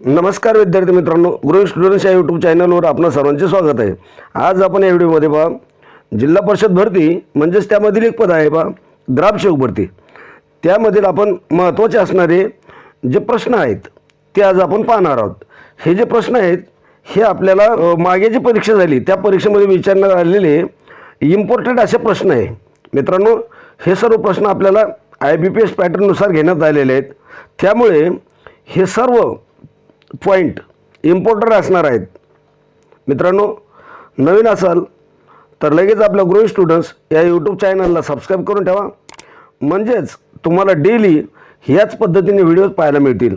नमस्कार विद्यार्थी मित्रांनो गुरु स्टुडंट्स या यूट्यूब चॅनलवर आपलं सर्वांचे स्वागत आहे. आज आपण या व्हिडिओमध्ये पहा जिल्हा परिषद भरती म्हणजेच त्यामधील एक पद आहे पहा ग्रामसेवक भरती त्यामधील आपण महत्त्वाचे असणारे जे प्रश्न आहेत ते आज आपण पाहणार आहोत. हे जे प्रश्न आहेत हे आपल्याला मागे जी परीक्षा झाली त्या परीक्षेमध्ये विचारण्यात आलेले इम्पॉर्टंट असे प्रश्न आहे. मित्रांनो हे सर्व प्रश्न आपल्याला आय बी पी एस पॅटर्ननुसार घेण्यात आलेले आहेत. त्यामुळे हे सर्व पॉईंट इम्पॉर्टंट असणार आहेत. मित्रांनो नवीन असाल तर लगेच आपल्या गृह स्टुडंट्स या यूट्यूब चॅनलला सबस्क्राईब करून ठेवा. म्हणजेच तुम्हाला डेली ह्याच पद्धतीने व्हिडिओज पाहायला मिळतील.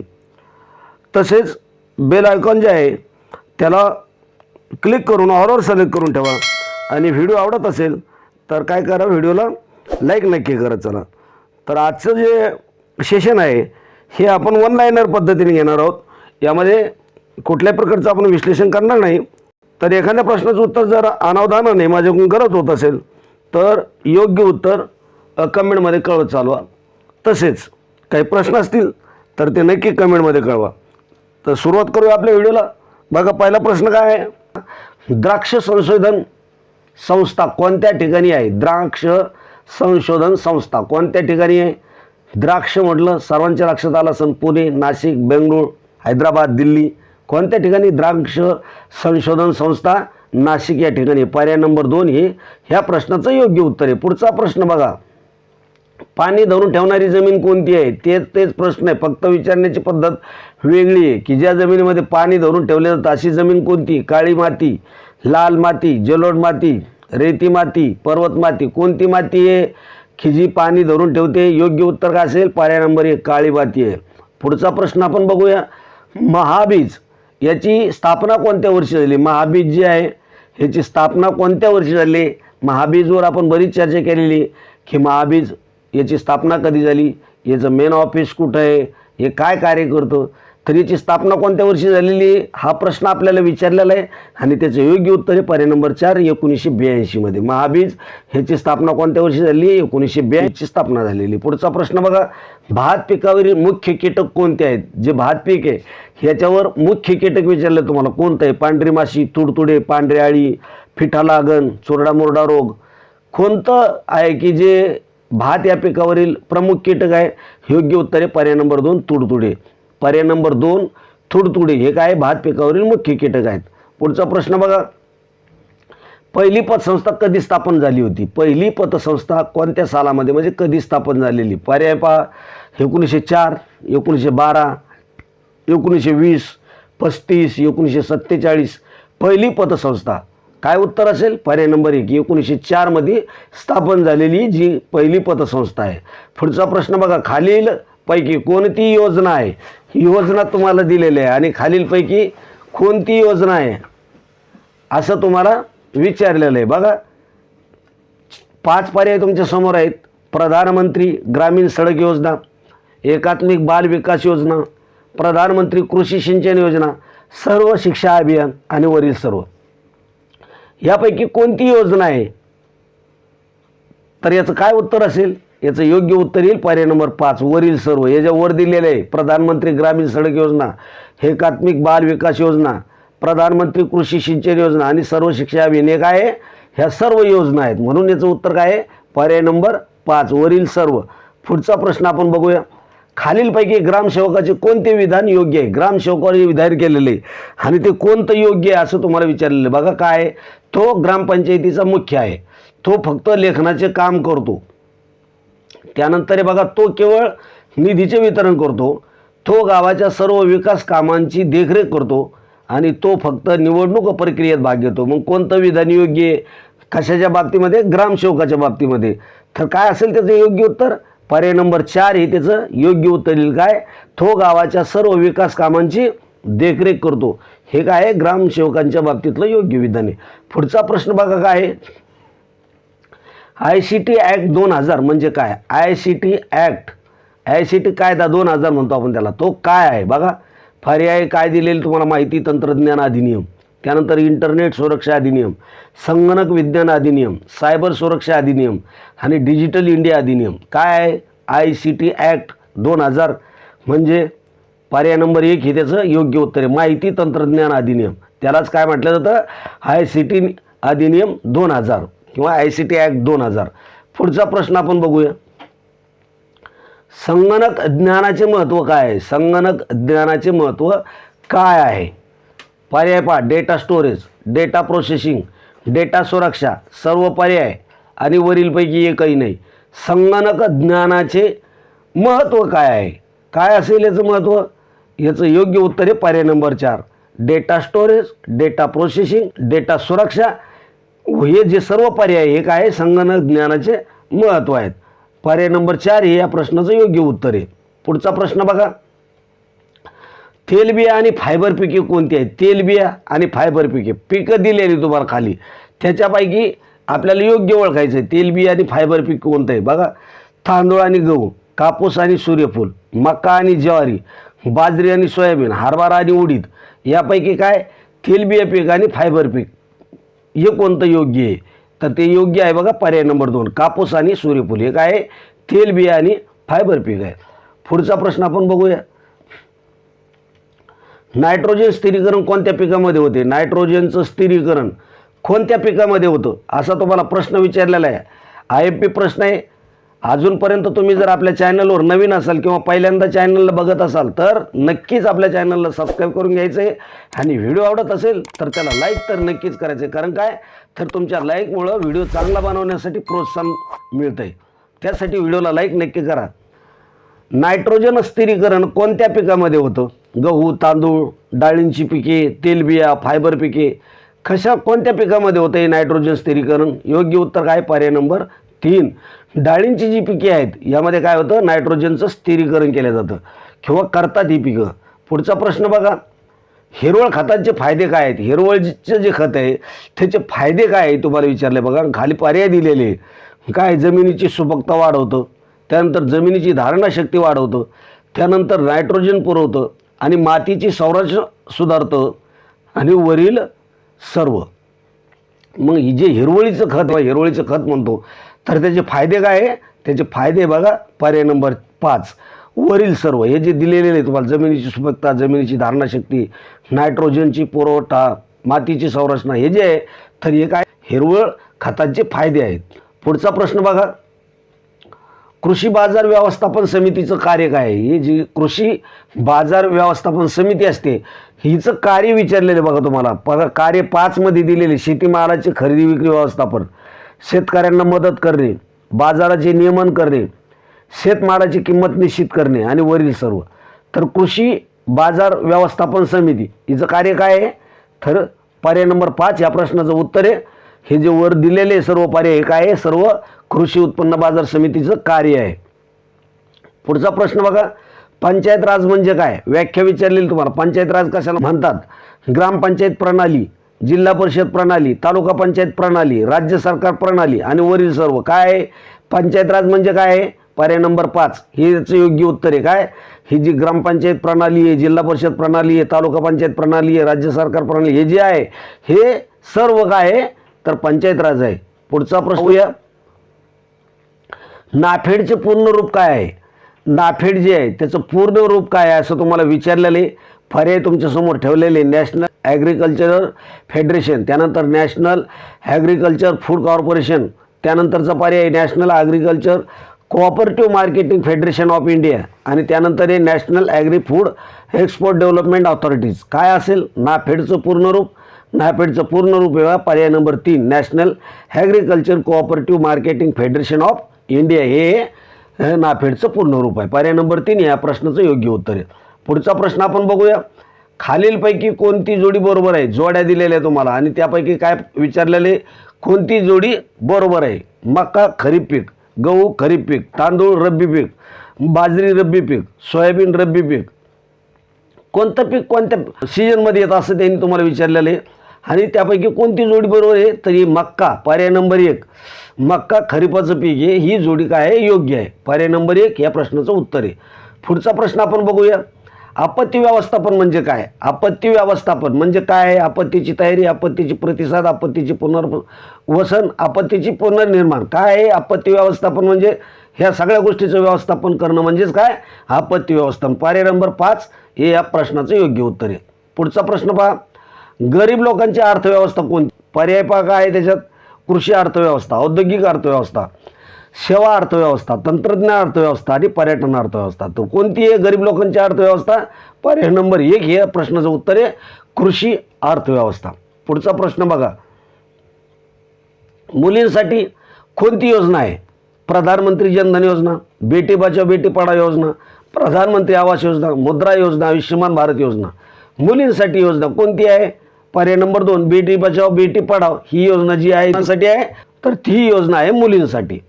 तसेच बेल आयकॉन जे आहे त्याला क्लिक करून ऑरवर सिलेक्ट करून ठेवा. आणि व्हिडिओ आवडत असेल तर काय करा व्हिडिओला लाईक नक्की करत चला. तर आजचं जे सेशन आहे हे आपण वन लाईनर पद्धतीने घेणार आहोत. यामध्ये कुठल्याही प्रकारचं आपण विश्लेषण करणार नाही तर एखाद्या प्रश्नाचं उत्तर जर अनावधानाने माझ्याकडून गरज होत असेल तर योग्य उत्तर कमेंटमध्ये कळवत चालवा. तसेच काही प्रश्न असतील तर ते नक्की कमेंटमध्ये कळवा. तर सुरुवात करूया आपल्या व्हिडिओला. बघा पहिला प्रश्न काय आहे? द्राक्ष संशोधन संस्था कोणत्या ठिकाणी आहे? द्राक्ष संशोधन संस्था कोणत्या ठिकाणी आहे? द्राक्ष म्हटलं सर्वांच्या लक्षात आलं असेल पुणे नाशिक बेंगळूर. हैदराबाद दिल्ली. कोणत्या ठिकाणी द्राक्ष संशोधन संस्था नाशिक या ठिकाणी? पर्याय नंबर दोन हे ह्या प्रश्नाचं योग्य उत्तर आहे. पुढचा प्रश्न बघा. पाणी धरून ठेवणारी जमीन कोणती आहे? तेच तेच प्रश्न आहे. फक्त विचारण्याची पद्धत वेगळी आहे की ज्या जमिनीमध्ये पाणी धरून ठेवले जातं अशी जमीन कोणती? काळी माती लाल माती जलोड माती रेती माती पर्वत माती. कोणती माती आहे? की जी पाणी धरून ठेवते? योग्य उत्तर काय असेल? पर्याय नंबर एक काळी माती आहे. पुढचा प्रश्न आपण बघूया. महाबीज. याची स्थापना कोणत्या वर्षी झाली? महाबीज जी आहे ह्याची स्थापना कोणत्या वर्षी झाली? महाबीजवर आपण बरीच चर्चा केलेली. की महाबीज याची स्थापना कधी झाली? याचं मेन ऑफिस कुठं आहे? हे काय कार्य करतं? तर याची स्थापना कोणत्या वर्षी झालेली आहे? हा प्रश्न आपल्याला विचारलेला आहे आणि त्याचं योग्य उत्तर हे पर्याय नंबर चार एकोणीसशे ब्याऐंशीमध्ये महाबीज ह्याची स्थापना कोणत्या वर्षी झाली एकोणीसशे ब्याऐंशी स्थापना झालेली पुढचा प्रश्न बघा. भात पिकावरील मुख्य कीटक कोणते आहेत? जे भात पीक आहे ह्याच्यावर मुख्य कीटक विचारलं तुम्हाला कोणतं आहे? पांढरी माशी तुडतुडे पांढरी आळी फिठा लागण चुरडा मुरडा रोग. कोणतं आहे की जे भात या पिकावरील प्रमुख कीटक आहे? योग्य उत्तर आहे पर्याय नंबर दोन तुडतुडे. पर्याय नंबर दोन तुडतुडे हे काय? भात पिकावरील मुख्य कीटक आहेत. पुढचा प्रश्न बघा. पहिली पतसंस्था कधी स्थापन झाली होती? पहिली पतसंस्था कोणत्या सालामध्ये? म्हणजे कधी स्थापन झालेली? पर्याय पहा. एकोणीसशे चार एकोणीसशे बारा एकोणीसशे वीस पस्तीस एकोणीसशे सत्तेचाळीस. पहिली पतसंस्था. काय उत्तर असेल? पर्याय नंबर एक. एकोणीसशे चारमध्ये स्थापन झालेली जी पहिली पतसंस्था आहे. पुढचा प्रश्न बघा. खालील पैकी कोणती योजना आहे? ही योजना तुम्हाला दिलेली आहे. आणि खालीलपैकी कोणती योजना आहे? असं तुम्हाला विचारलेलं आहे. बघा पाच पर्याय तुमच्यासमोर आहेत. प्रधानमंत्री ग्रामीण सडक योजना एकात्मिक बाल विकास योजना प्रधानमंत्री कृषी सिंचन योजना सर्व शिक्षा अभियान आणि वरील सर्व. यापैकी कोणती योजना आहे? तर याचं काय उत्तर असेल? याचं योग्य उत्तर येईल. पर्याय नंबर पाच वरील सर्व. याच्यावर दिलेलं आहे प्रधानमंत्री ग्रामीण सडक योजना एकात्मिक बाल विकास योजना प्रधानमंत्री कृषी सिंचन योजना आणि सर्व शिक्षा अभियान काय आहे. ह्या सर्व योजना आहेत. म्हणून याचं उत्तर काय आहे? पर्याय नंबर पाच वरील सर्व. पुढचा प्रश्न आपण बघूया. खालीलपैकी ग्रामसेवकाचे कोणते विधान योग्य आहे? ग्रामसेवकाने विधान केलेले आहे आणि ते कोणतं योग्य आहे असं तुम्हाला विचारलेलं आहे. बघा काय आहे? तो ग्रामपंचायतीचा मुख्य आहे. तो फक्त लेखनाचे काम करतो. त्यानंतर हे बघा तो केवळ निधीचे वितरण करतो तो गावाच्या सर्व विकास कामांची देखरेख करतो आणि तो फक्त निवडणूक प्रक्रियेत भाग घेतो. मग कोणतं विधान योग्य आहे? कशाच्या बाबतीमध्ये? ग्रामसेवकाच्या बाबतीमध्ये. तर काय असेल त्याचं योग्य उत्तर? पर्याय नंबर चार हे त्याचं योग्य उत्तर येईल. काय? तो गावाच्या सर्व विकास कामांची देखरेख करतो. हे काय आहे? ग्रामसेवकांच्या बाबतीतलं योग्य विधान आहे. पुढचा प्रश्न बघा काय आहे? आय सी टी ॲक्ट दोन हजार म्हणजे काय? I C T act I C T कायदा दोन हजार म्हणतो आपण त्याला. तो काय आहे? बघा. पर्याय काय दिलेले तुम्हाला माहिती तंत्रज्ञान अधिनियम. त्यानंतर इंटरनेट सुरक्षा अधिनियम संगणक विज्ञान अधिनियम सायबर सुरक्षा अधिनियम आणि डिजिटल इंडिया अधिनियम. काय आहे? आय सी टी ॲक्ट दोन हजार म्हणजे पर्याय नंबर एक हे त्याचं योग्य उत्तर आहे. माहिती तंत्रज्ञान अधिनियम. त्यालाच काय म्हटलं जातं? आय सी टी अधिनियम दोन हजार. किंवा आय सी टी ॲक्ट दोन हजार. पुढचा प्रश्न आपण बघूया. संगणक ज्ञानाचे महत्त्व काय आहे? संगणक ज्ञानाचे महत्त्व काय आहे? पर्याय पहा. Data storage data processing data सुरक्षा सर्व पर्याय आणि वरीलपैकी एकही नाही. संगणक ज्ञानाचे महत्त्व काय आहे? काय असेल याचं महत्त्व याचं योग्य उत्तर आहे पर्याय नंबर चार. Data storage data processing data सुरक्षा हे जे सर्व पर्याय हे काय आहे? संगणक ज्ञानाचे महत्त्व आहेत. पर्याय नंबर चार हे या प्रश्नाचं योग्य उत्तर आहे. पुढचा प्रश्न बघा. तेलबिया आणि फायबर पिके कोणती आहेत? तेलबिया आणि फायबर पिके. पिकं दिलेली तुम्हाला खाली. त्याच्यापैकी आपल्याला योग्य ओळखायचं आहे. तेलबिया आणि फायबर पीक कोणतं आहे? बघा. तांदूळ आणि गहू कापूस आणि सूर्यफूल मका आणि ज्वारी बाजरी आणि सोयाबीन हरभरा आणि उडीद. यापैकी काय? तेलबिया पीक आणि फायबर पीक. हे कोणतं योग्य आहे? तर ते योग्य आहे बघा पर्याय नंबर दोन. कापूस आणि सूर्यफूल हे काय आहे? तेलबिया आणि फायबर पीक आहे. पुढचा प्रश्न आपण बघूया. नायट्रोजन स्थिरीकरण कोणत्या पिकामध्ये होते? नायट्रोजनचं स्थिरीकरण कोणत्या पिकामध्ये होतं? असा तुम्हाला प्रश्न विचारलेला आहे. आय एफ पी प्रश्न आहे. अजूनपर्यंत तुम्ही जर आपल्या चॅनलवर नवीन असाल किंवा पहिल्यांदा चॅनलला बघत असाल तर नक्कीच आपल्या चॅनलला सबस्क्राईब करून घ्यायचं आहे आणि व्हिडिओ आवडत असेल तर त्याला लाईक तर नक्कीच करायचं आहे कारण काय? तर तुमच्या लाईकमुळं व्हिडिओ चांगला बनवण्यासाठी प्रोत्साहन मिळतं आहे त्यासाठी व्हिडिओला लाईक नक्की करा. नायट्रोजन स्थिरीकरण कोणत्या पिकामध्ये होतं? गहू तांदूळ डाळींची पिके तेलबिया फायबर पिके कशा कोणत्या पिकामध्ये होतं हे नायट्रोजन स्थिरीकरण? योग्य उत्तर काय? पर्याय नंबर तीन. डाळींची जी पिके आहेत यामध्ये काय होतं? नायट्रोजनचं स्थिरीकरण केलं जातं. किंवा करतात ही पिकं. पुढचा प्रश्न बघा. हिरवळ खतांचे फायदे काय आहेत? हिरवळचं जे खत आहे त्याचे फायदे काय आहे? तुम्हाला विचारले बघा. खाली पर्याय दिलेले काय? जमिनीची सुबकता वाढवतं. त्यानंतर जमिनीची धारणाशक्ती वाढवतं. त्यानंतर नायट्रोजन पुरवतं. आणि मातीची संरचना सुधारतं. आणि वरील सर्व. मग ही जे हिरवळीचं खत वा हिरवळीचं खत म्हणतो. तर त्याचे फायदे काय आहे? त्याचे फायदे बघा पर्याय नंबर पाच. वरील सर्व हे जे दिलेले आहे तुम्हाला जमिनीची सुबकता जमिनीची धारणाशक्ती नायट्रोजनची पुरवठा मातीची संरचना हे जे आहे तर हे काय? हिरवळ खतांचे फायदे आहेत. पुढचा प्रश्न बघा. कृषी बाजार व्यवस्थापन समितीचं कार्य काय आहे? ही जी कृषी बाजार व्यवस्थापन समिती असते हिचं कार्य विचारलेलं बघा तुम्हाला. बघा कार्य पाचमध्ये दिलेले शेतीमालाचे खरेदी विक्री व्यवस्थापन. शेतकऱ्यांना मदत करणे बाजाराचे नियमन करणे शेतमालाची किंमत निश्चित करणे आणि वरील सर्व. तर कृषी बाजार व्यवस्थापन समिती हिचं कार्य काय आहे? तर पर्याय नंबर पाच या प्रश्नाचं उत्तर आहे. हे जे वर दिलेले सर्व पर्याय हे काय आहे? सर्व कृषी उत्पन्न बाजार समितीचं कार्य आहे. पुढचा प्रश्न बघा. पंचायत राज म्हणजे काय? व्याख्या विचारलेली तुम्हाला. पंचायत राज कशाला म्हणतात? ग्रामपंचायत प्रणाली. जिल्हा परिषद प्रणाली तालुका पंचायत प्रणाली राज्य सरकार प्रणाली आणि वरील सर्व. काय आहे? पंचायत राज म्हणजे काय आहे? पर्याय नंबर पाच. हे याचं योग्य उत्तर आहे. काय? ही जी ग्रामपंचायत प्रणाली आहे जिल्हा परिषद प्रणाली आहे तालुका पंचायत प्रणाली आहे राज्य सरकार प्रणाली हे जे आहे हे सर्व काय आहे? तर पंचायत राज आहे. पुढचा प्रश्न बघूया. नाफेडचे पूर्ण रूप काय आहे? नाफेड जे आहे त्याचं पूर्ण रूप काय आहे असं तुम्हाला विचारलेलं आहे. पर्याय तुमच्यासमोर ठेवलेले नॅशनल ॲग्रिकल्चरल फेडरेशन त्यानंतर नॅशनल ॲग्रिकल्चर फूड कॉर्पोरेशन त्यानंतरचा पर्याय national agriculture cooperative marketing federation of India आणि त्यानंतर हे national agri food export development authorities. काय असेल? नाफेडचं पूर्ण रूप नाफेडचं पूर्ण रूप आहे पर्याय नंबर तीन national agriculture cooperative marketing federation of India. हे हे नाफेडचं पूर्ण रूप आहे. पर्याय नंबर तीन या प्रश्नाचं योग्य उत्तर आहे. पुढचा प्रश्न आपण बघूया. खालीलपैकी कोणती जोडी बरोबर आहे? जोड्या दिलेल्या आहे तुम्हाला. आणि त्यापैकी काय विचारलेले कोणती जोडी बरोबर आहे? मका खरीप पीक गहू खरीप पीक तांदूळ रब्बी पीक बाजरी रब्बी पीक सोयाबीन रब्बी पीक. कोणतं पीक कोणत्या सीजनमध्ये येतं असं त्यांनी तुम्हाला विचारलेलं आहे. आणि त्यापैकी कोणती जोडी बरोबर आहे? तर ही मक्का पर्याय नंबर एक. मक्का खरीपाचं पीक आहे. ही जोडी काय आहे? योग्य आहे. पर्याय नंबर एक या प्रश्नाचं उत्तर आहे. पुढचा प्रश्न आपण बघूया. आपत्ती व्यवस्थापन म्हणजे काय? आपत्ती व्यवस्थापन म्हणजे काय आहे? आपत्तीची तयारी आपत्तीची प्रतिसाद आपत्तीची पुनर्वसन आपत्तीची पुनर्निर्माण. काय आहे? आपत्ती व्यवस्थापन म्हणजे ह्या सगळ्या गोष्टीचं व्यवस्थापन करणं म्हणजेच काय? आपत्ती व्यवस्थापन. पर्याय नंबर पाच हे या प्रश्नाचं योग्य उत्तर आहे. पुढचा प्रश्न पहा. गरीब लोकांची अर्थव्यवस्था कोणती? पर्याय पहा काय आहे त्याच्यात? कृषी अर्थव्यवस्था औद्योगिक अर्थव्यवस्था. सेवा अर्थव्यवस्था तंत्रज्ञान अर्थव्यवस्था आणि पर्यटन अर्थव्यवस्था. तर कोणती आहे गरीब लोकांची अर्थव्यवस्था? पर्याय नंबर एक हे प्रश्नाचं उत्तर आहे कृषी अर्थव्यवस्था. पुढचा प्रश्न बघा. मुलींसाठी कोणती योजना आहे? प्रधानमंत्री जनधन योजना बेटी बचाव बेटी पढाव योजना प्रधानमंत्री आवास योजना मुद्रा योजना आयुष्यमान भारत योजना. मुलींसाठी योजना कोणती आहे? पर्याय नंबर दोन बेटी बचाव बेटी पढाव ही योजना जी आहे त्यासाठी आहे. तर ती योजना आहे मुलींसाठी.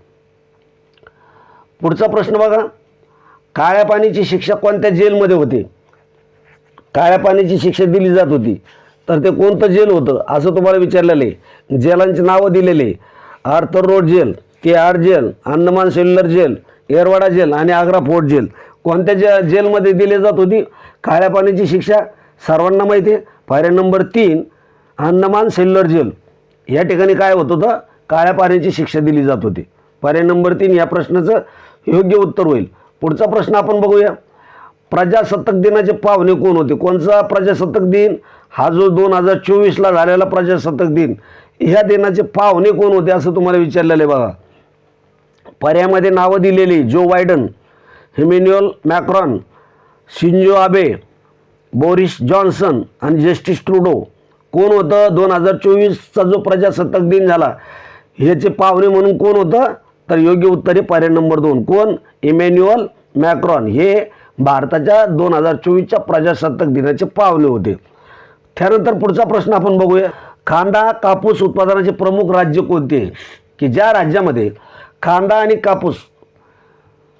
पुढचा प्रश्न बघा. काळ्या पाण्याची शिक्षा कोणत्या जेलमध्ये होते? काळ्या पाण्याची शिक्षा दिली जात होती. तर ते कोणतं जेल होतं? असं तुम्हाला विचारलेलं आहे. जेलांची नावं दिलेले Arthur road jail K R jail Andaman cellular jail Yerwada jail आणि आग्रा फोर्ट जेल. कोणत्या जे जेलमध्ये दिली जात होती? काळ्या पाण्याची शिक्षा सर्वांना माहिती आहे. पायऱ्या नंबर तीन अंदमान सेल्युलर जेल. या ठिकाणी काय होत होतं? काळ्या पाण्याची शिक्षा दिली जात होती. पर्याय नंबर तीन या प्रश्नाचं योग्य उत्तर होईल. पुढचा प्रश्न आपण बघूया. प्रजासत्ताक दिनाचे पाहुणे कोण होते? कोणचा प्रजासत्ताक दिन? हा जो दोन हजार चोवीसला झालेला प्रजासत्ताक दिन ह्या दिनाचे पाहुणे कोण होते असं तुम्हाला विचारलेलं आहे बघा. पर्यायामध्ये नावं दिलेली Joe Biden Emmanuel Macron Shinzo Abe Boris Johnson आणि जस्टिस ट्रुडो कोण होतं? दोन हजार चोवीसचा जो प्रजासत्ताक दिन झाला ह्याचे पाहुणे म्हणून कोण होतं? तर योग्य उत्तर आहे पर्याय नंबर दोन. कोण? Emmanuel Macron. हे भारताच्या दोन हजार चोवीसच्या प्रजासत्ताक दिनाचे पावले होते. त्यानंतर पुढचा प्रश्न आपण बघूया. कांदा कापूस उत्पादनाचे प्रमुख राज्य कोणते? की ज्या राज्यामध्ये कांदा आणि कापूस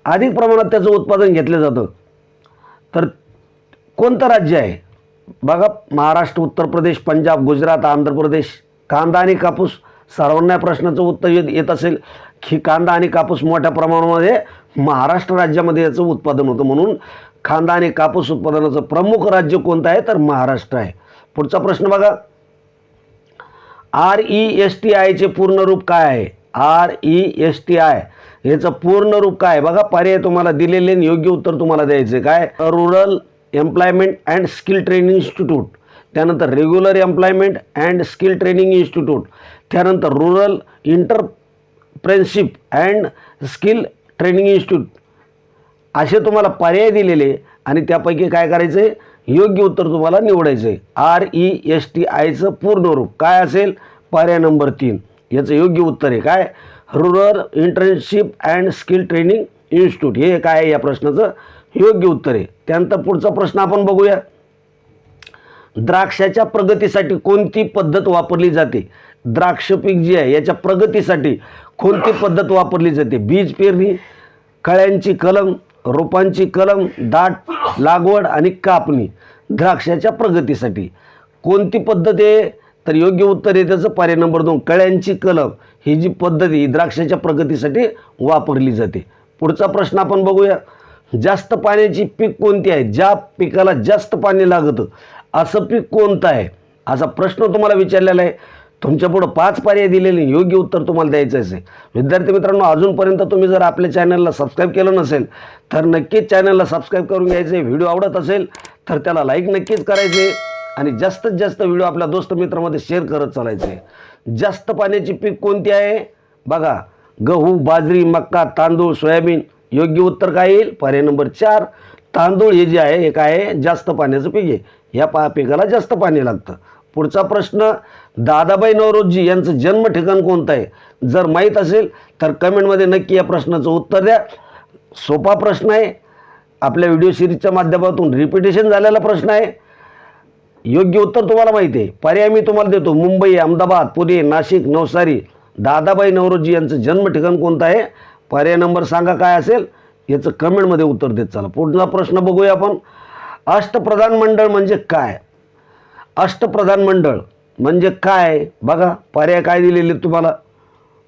अधिक प्रमाणात त्याचं उत्पादन घेतलं जातं? तर कोणतं राज्य आहे? बघा महाराष्ट्र उत्तर प्रदेश पंजाब गुजरात आंध्र प्रदेश. कांदा आणि कापूस सर्वांना या प्रश्नाचं उत्तर येत येत असेल. की कांदा आणि कापूस मोठ्या प्रमाणामध्ये महाराष्ट्र राज्यामध्ये याचं उत्पादन होतं म्हणून कांदा आणि कापूस उत्पादनाचं प्रमुख राज्य कोणतं आहे? तर महाराष्ट्र आहे. पुढचा प्रश्न बघा. आर ई एस टी आयचे पूर्ण रूप काय आहे? R E S T I याचं पूर्ण रूप काय बघा पर्याय तुम्हाला दिलेले आणि योग्य उत्तर तुम्हाला द्यायचं. आहे. काय? Rural employment and skill training institute त्यानंतर regular employment and skill training institute त्यानंतर rural inter entrepreneurship and skill training institute असे तुम्हाला पर्याय दिलेले आणि त्यापैकी काय करायचं? आहे योग्य उत्तर तुम्हाला निवडायचं. आहे आर ई एस टी आयचं पूर्ण रूप काय असेल? पर्याय नंबर तीन. याचं योग्य उत्तर आहे काय? Rural internship and skill training institute हे काय आहे या प्रश्नाचं? योग्य उत्तर आहे. त्यानंतर पुढचा प्रश्न आपण बघूया. द्राक्षाच्या प्रगतीसाठी कोणती पद्धत वापरली जाते? द्राक्ष पीक जे आहे याच्या प्रगतीसाठी कोणती पद्धत वापरली जाते? बीज पेरणी कळ्यांची कलम रोपांची कलम दाट लागवड आणि कापणी द्राक्षाच्या प्रगतीसाठी. कोणती पद्धत आहे? तर योग्य उत्तर आहे त्याचं पर्याय नंबर दोन कळ्यांची कलम. ही जी पद्धत आहे ही द्राक्षाच्या प्रगतीसाठी वापरली जाते. पुढचा प्रश्न आपण बघूया. जास्त पाण्याची पीक कोणती आहे? ज्या पिकाला जास्त पाणी लागतं असं पीक कोणतं आहे? असा प्रश्न तुम्हाला विचारलेला आहे. तुमच्या पुढं पाच पर्याय दिलेले योग्य उत्तर तुम्हाला द्यायचं असेल. विद्यार्थी मित्रांनो अजूनपर्यंत तुम्ही जर आपल्या चॅनलला सबस्क्राईब केलं नसेल तर नक्कीच चॅनलला सबस्क्राईब करून घ्यायचं. आहे व्हिडिओ आवडत असेल तर त्याला लाईक नक्कीच करायचे आणि जास्तीत जास्त व्हिडिओ आपल्या दोस्त मित्रामध्ये शेअर करत चालायचे. आहे जास्त पाण्याची पीक कोणती आहे? बघा गहू बाजरी मक्का तांदूळ सोयाबीन योग्य उत्तर काय येईल? पर्याय नंबर चार तांदूळ हे जे आहे हे काय आहे? जास्त पाण्याचं पीक आहे. या पा पिकाला जास्त पाणी लागतं. पुढचा प्रश्न दादाबाई नवरोजी यांचं जन्म ठिकाण कोणतं आहे? जर माहीत असेल तर कमेंटमध्ये नक्की या प्रश्नाचं उत्तर द्या. सोपा प्रश्न आहे. आपल्या व्हिडिओ सिरीजच्या माध्यमातून रिपिटेशन झालेला प्रश्न आहे. योग्य उत्तर तुम्हाला माहिती आहे. पर्याय मी तुम्हाला देतो. मुंबई अहमदाबाद पुणे नाशिक नवसारी दादाबाई नवरोजी यांचं जन्म ठिकाण कोणतं आहे? पर्याय नंबर सांगा काय असेल? याचं कमेंटमध्ये उत्तर देत चला. पुढचा प्रश्न बघूया आपण. अष्टप्रधान मंडळ म्हणजे काय? अष्टप्रधान मंडळ म्हणजे काय? बघा पर्याय काय दिलेले आहेत तुम्हाला?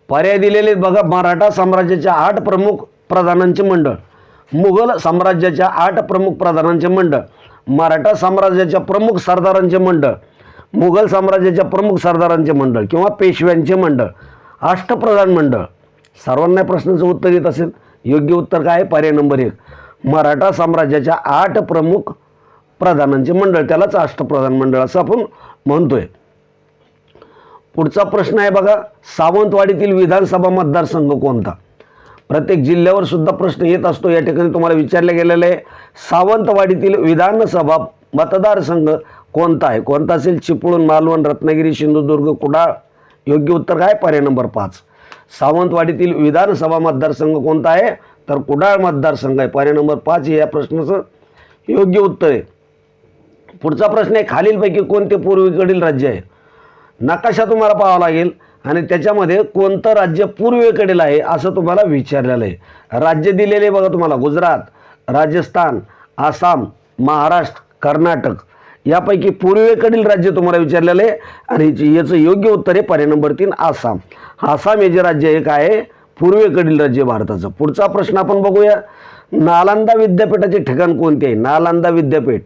पर्याय दिलेले आहेत बघा मराठा साम्राज्याच्या आठ प्रमुख प्रधानांचे मंडळ. मुघल साम्राज्याच्या आठ प्रमुख प्रधानांचे मंडळ. मराठा साम्राज्याच्या प्रमुख सरदारांचे मंडळ. मुघल साम्राज्याच्या प्रमुख सरदारांचे मंडळ किंवा पेशव्यांचे मंडळ. अष्टप्रधान मंडळ. सर्वांना प्रश्नाचं उत्तर येत असेल. योग्य उत्तर काय? आहे पर्याय नंबर एक. मराठा साम्राज्याच्या आठ प्रमुख प्रधानांचे मंडळ त्यालाच अष्टप्रधान मंडळ असं आपण म्हणतोय. पुढचा प्रश्न आहे बघा सावंतवाडीतील विधानसभा मतदारसंघ कोणता? प्रत्येक जिल्ह्यावर सुद्धा प्रश्न येत असतो. या ठिकाणी तुम्हाला विचारले गेलेलं आहे सावंतवाडीतील विधानसभा मतदारसंघ कोणता आहे? कोणता असेल? चिपळूण मालवण रत्नागिरी सिंधुदुर्ग कुडाळ? योग्य उत्तर काय? पर्याय नंबर पाच. सावंतवाडीतील विधानसभा मतदारसंघ कोणता आहे? तर कुडाळ मतदारसंघ आहे. पर्याय नंबर पाच हे या प्रश्नाचं योग्य उत्तर आहे. पुढचा प्रश्न आहे खालीलपैकी कोणते पूर्वेकडील राज्य आहे? नकाशा तुम्हाला पाहावा लागेल आणि त्याच्यामध्ये कोणतं राज्य पूर्वेकडील आहे असं तुम्हाला विचारलेलं आहे. राज्य दिलेले बघा तुम्हाला गुजरात राजस्थान आसाम महाराष्ट्र कर्नाटक. यापैकी पूर्वेकडील राज्य तुम्हाला विचारलेलं आहे आणि याचं योग्य उत्तर आहे पर्याय नंबर तीन आसाम. आसाम हे जे राज्य एक आहे पूर्वेकडील राज्य भारताचं. पुढचा प्रश्न आपण बघूया. नालंदा विद्यापीठाचे ठिकाण कोणते आहे? नालंदा विद्यापीठ.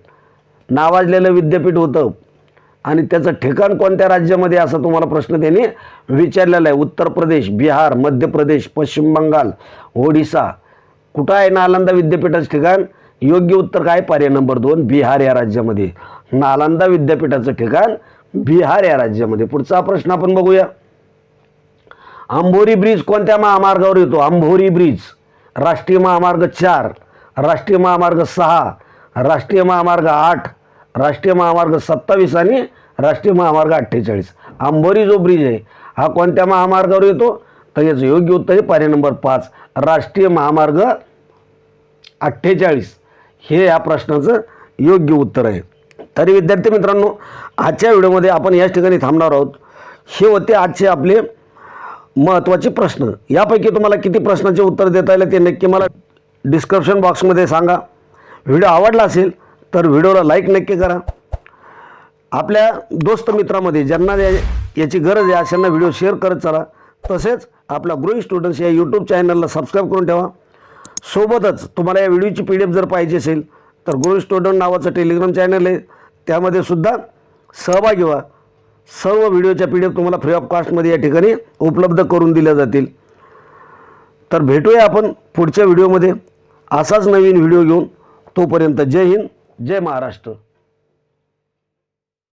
नावाजलेलं विद्यापीठ होतं. आणि त्याचं ठिकाण कोणत्या राज्यामध्ये असं तुम्हाला प्रश्न त्यांनी विचारलेला आहे. उत्तर प्रदेश बिहार मध्य प्रदेश पश्चिम बंगाल ओडिसा. कुठं आहे नालंदा विद्यापीठाचं ठिकाण? योग्य उत्तर काय? पर्याय नंबर दोन बिहार या राज्यामध्ये. नालंदा विद्यापीठाचं ठिकाण बिहार या राज्यामध्ये. पुढचा प्रश्न आपण बघूया. आंभोरी ब्रिज कोणत्या महामार्गावर येतो? आंभोरी ब्रिज. राष्ट्रीय महामार्ग चार राष्ट्रीय महामार्ग सहा राष्ट्रीय महामार्ग आठ राष्ट्रीय महामार्ग सत्तावीस आणि राष्ट्रीय महामार्ग अठ्ठेचाळीस. आंबोरी जो ब्रिज आहे हा कोणत्या महामार्गावर येतो? तर याचं योग्य उत्तर आहे पर्याय नंबर पाच. राष्ट्रीय महामार्ग अठ्ठेचाळीस. हे या प्रश्नाचं योग्य उत्तर आहे. तरी विद्यार्थी मित्रांनो आजच्या व्हिडिओमध्ये आपण याच ठिकाणी थांबणार आहोत. हे होते आजचे आपले महत्त्वाचे प्रश्न. यापैकी तुम्हाला किती प्रश्नाचे उत्तर देता येईल ते नक्की मला डिस्क्रिप्शन बॉक्समध्ये सांगा. व्हिडिओ आवडला असेल तर व्हिडिओला लाईक नक्की करा. आपल्या दोस्त मित्रामध्ये ज्यांना याची गरज आहे अशांना व्हिडिओ शेअर करत चला. तसेच आपल्या ग्रोईंग स्टुडंट्स या यूट्यूब चॅनलला सबस्क्राईब करून ठेवा. सोबतच तुम्हाला या व्हिडिओची पी डी एफ जर पाहिजे असेल तर ग्रोईंग स्टुडंट नावाचं टेलिग्राम चॅनल आहे. त्यामध्ये सुद्धा सहभागी व्हा. सर्व व्हिडिओच्या पी डी एफ तुम्हाला फ्री ऑफ कॉस्टमध्ये या ठिकाणी उपलब्ध करून दिल्या जातील. तर भेटूया आपण पुढच्या व्हिडिओमध्ये. असाच नवीन व्हिडिओ घेऊन तोपर्यंत जय हिंद. जय महाराष्ट्र.